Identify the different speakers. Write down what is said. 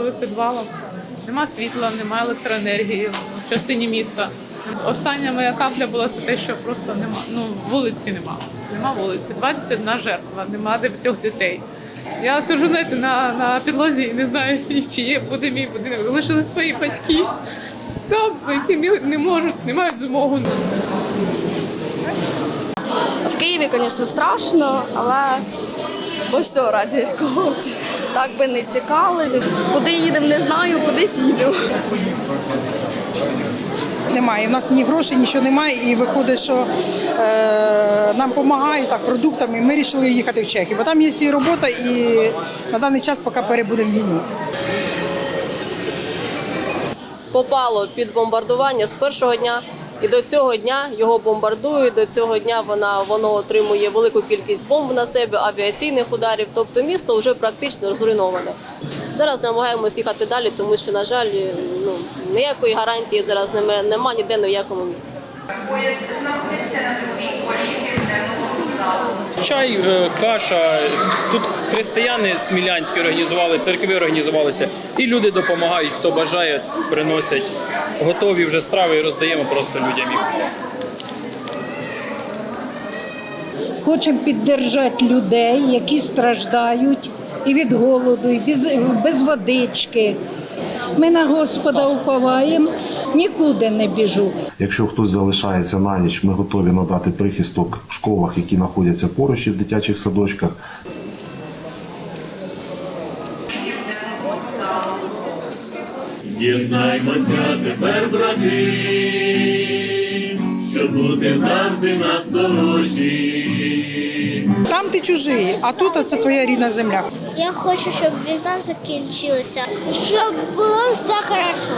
Speaker 1: підвалах. Нема світла, немає електроенергії в частині міста. Остання моя капля була це те, що просто нема. Ну, вулиці нема. Нема вулиці. 21 жертва, нема дев'ятьох дітей. Я сижу на, на підлозі і не знаю, чи є буде мій будинок. Залишились мої батьки, там, які не- не можуть, не мають змогу.
Speaker 2: В Києві, звісно, страшно, але ось все раді когось. Так би не тікали. Куди їдемо, не знаю, кудись їдемо.
Speaker 3: Немає. У нас ні грошей, нічого немає, і виходить, що е, нам допомагають так продуктами. Ми вирішили їхати в Чехію, бо там є і робота, і на даний час поки перебудемо війну.
Speaker 4: попало під бомбардування з першого дня. І до цього дня його бомбардують. До цього дня вона воно отримує велику кількість бомб на себе, авіаційних ударів. Тобто місто вже практично зруйноване. Зараз намагаємося їхати далі, тому що, на жаль, ну ніякої гарантії зараз немає, нема ніде ні в якому місці.
Speaker 5: Поїзд знаходиться на другій колії південного залу.
Speaker 6: Чай, е, каша. Тут християни смілянські організували, церкви організувалися. І люди допомагають, хто бажає, приносять готові вже страви і роздаємо просто людям їх.
Speaker 7: Хочемо підтримати людей, які страждають і від голоду, і без, без водички. Ми на Господа уповаємо, нікуди не біжу.
Speaker 8: Якщо хтось залишається на ніч, ми готові надати прихисток в школах, які знаходяться поруч і в дитячих садочках.
Speaker 9: Єднаймося тепер, брати, щоб бути завжди на сторожі.
Speaker 3: Там ти чужий, а тут це твоя рідна земля.
Speaker 10: Я хочу, щоб війна закінчилася, щоб було все хорошо.